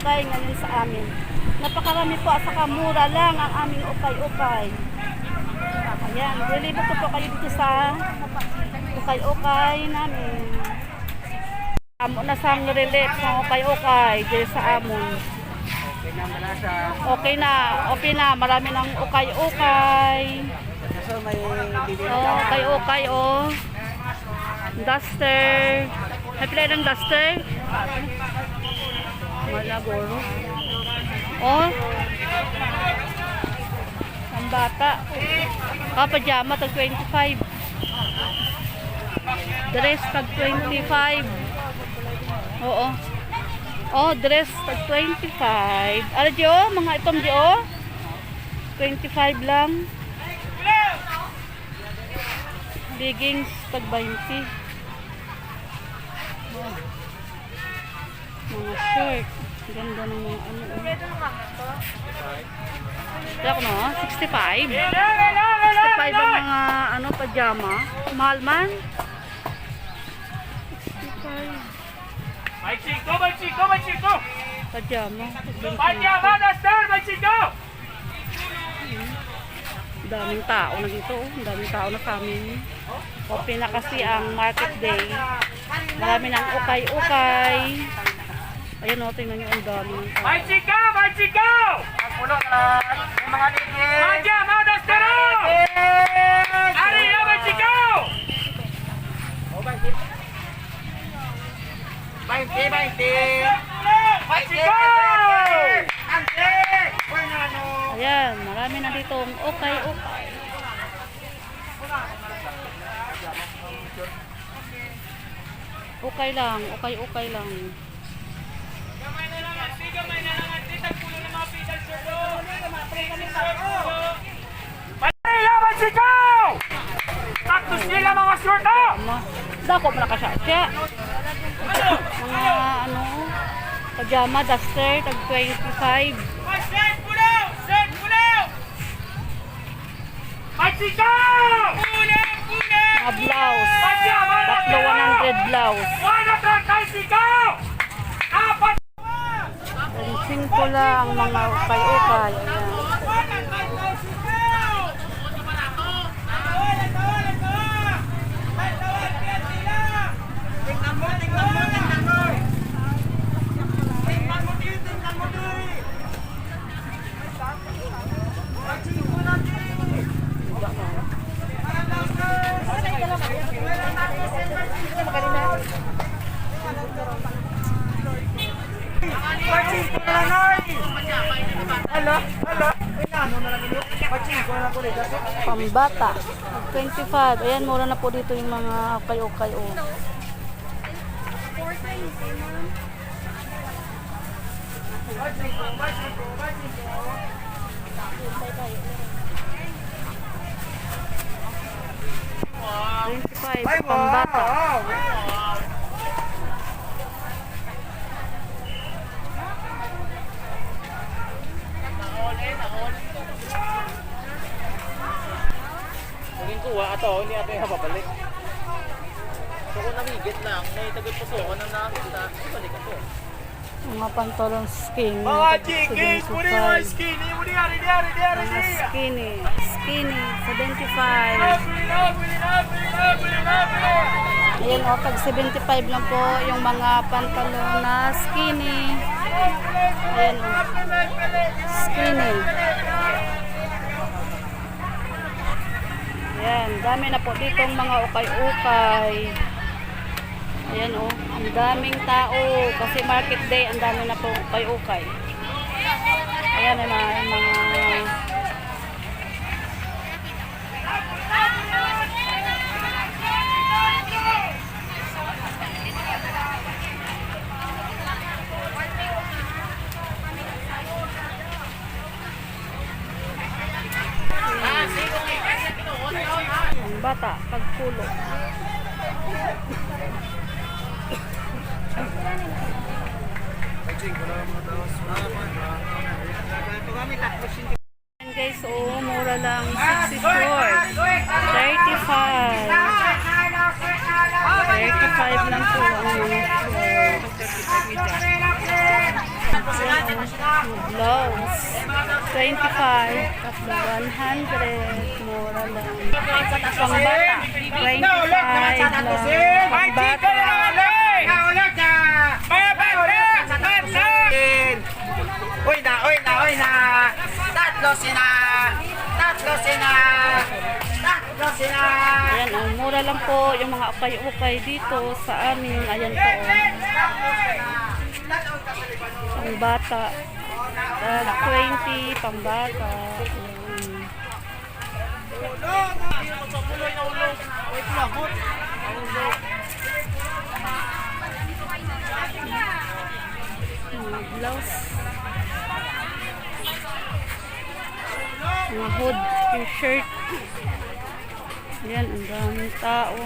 ukay ngayon sa amin. Napakarami po at saka mura lang ang aming ukay-ukay. Ayan, deliver ko po kayo dito sa ukay-ukay namin. Amo na sang relief sa ukay-ukay dito sa amon. Okay na malasa. Okay na, okay na. Marami ng ukay-ukay. Kaso may bibili Oh, ukay-ukay oh. Duster. May play ng duster? Malagoro. Oh. Ang bata. Ah, pajama tag 25. Dress tag 25. Oo. Oh, dress tag 25. Ano di oh? Mga itom di oh? 25 lang. Leggings tag 20. Oh. Mga shirt. Ganda ng mga ano. Oh. Yak no, 65. 65 ang mga ano pajama. Mahal man. 65. Vai chico, vai chico, vai chico! Pajama. Vai chamar Star, vai chico! daming tao na dito. oh. Ang daming tao na sa amin. Open na kasi ang market day. Marami ng ukay-ukay. Ayan o, tingnan nyo ang dami. Vai chico, vai chico! Ang pulo na yung mga chamar Star! Arriba, vai chico! 20, 20. Vai chico! Ante! Bueno, ano? Ayan, marami na dito ang ukay-ukay. Ukay lang, ukay-ukay lang. Gamay na lang, ati, gamay na lang, ati, tagpulo ng mga pedal, sir, do. Arriba, vai chico! Taktos nila mga short, do! Ama, dako mo na ka siya. Siya, mga ano, pajama, duster, tag 25. Vai, set, pulo! Set, pulo! Chico! Pulo, pulo! Mga blouse. Pajama, Tatlo 100 blouse. One atrás, vai chico! Apat! Pansin ko lang mga ukay-ukay. Ayan. Hello? Hello? Ano na lang yun? Pachinko na po dito. Pambata. 25. Ayan, mura na po dito yung mga ukay-ukay. Oh. Twenty-five, pambata. Ato, hindi ato yung babalik. So kung namigit lang, may tagal po ko na nakita, balik ako. Mga pantalon skinny. Mga chikis, muli mga 75. skinny, muli ari, ari, ari, Mga ari. skinny. Skinny, 75. Bili na, bili na, bili na, bili na, bili na. Ayan o, tag 75 lang po yung mga pantalon na skinny. Ayan o. Skinny. Ayan, dami na po ditong mga ukay-ukay. Ayan o, ang daming tao. Kasi market day, ang dami na po ukay-ukay. Ayan na yung mga... Ang bata, pagpulo. Ayan guys, oh, mura lang. 60 short. 35. 35 lang po ang mga blouse. 25, tatlo 100, mura lang. Pangbata, 25 lang. Pangbata, Uy na, uy na, uy na. Tatlo sina. Tatlo sina. Tatlo sina. Ayan, ang mura lang po yung mga ukay-ukay dito sa amin. Ayan po. Pang bata. Uh, 20, pang bata. Mga blouse. Mga hood, yung shirt. Ayan, ang daming tao.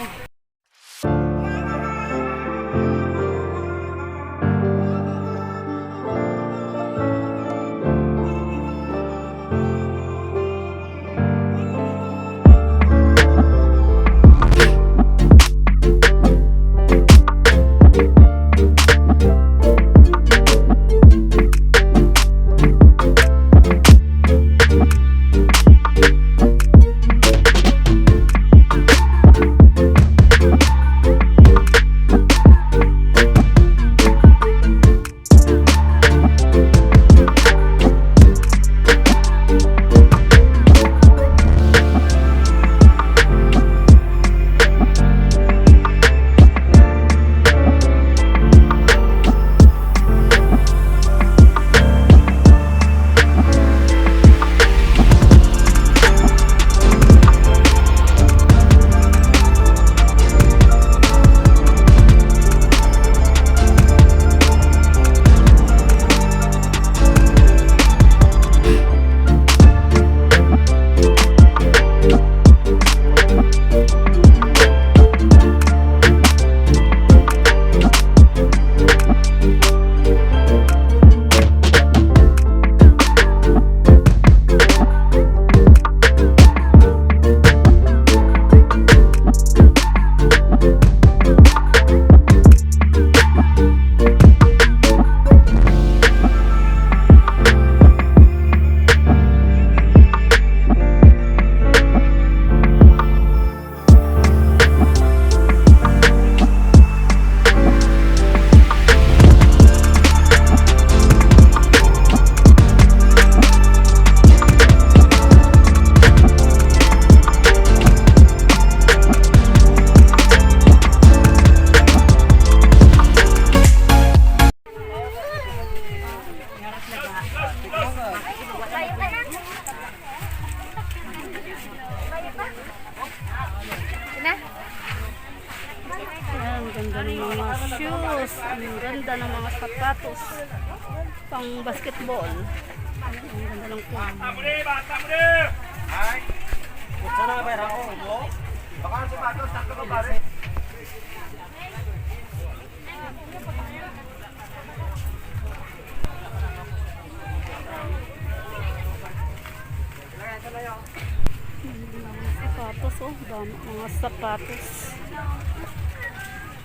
Ayan, ang ganda ng mga shoes. Ang ganda ng mga sapatos. Pang basketball. Ang ganda ng kulay. Sana nga pera ko. Baka ang sapatos, tatlo ka. Mga sapatos, oh. Dami mga sapatos.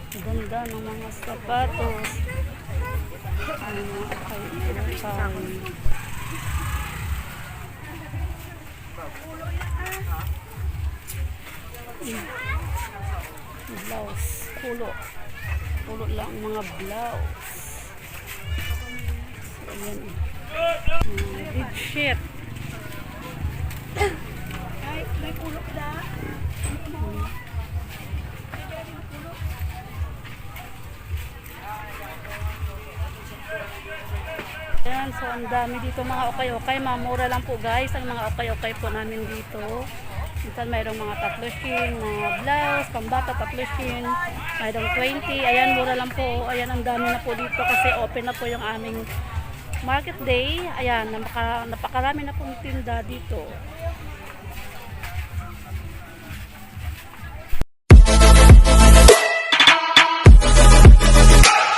Ganda ng mga sapatos. Ano kay Blouse. Pulo. Pulo lang ang mga blouse. So, ayan. Big sheet. Ayan, so ang dami dito mga okay-okay. Mamura lang po guys ang mga okay-okay po namin dito. Minsan mayroong mga tatlo shin, mga blouse, pambata tatlo shin, mayroong 20. Ayan, mura lang po. Ayan, ang dami na po dito kasi open na po yung aming market day. Ayan, napaka, napakarami na pong tinda dito.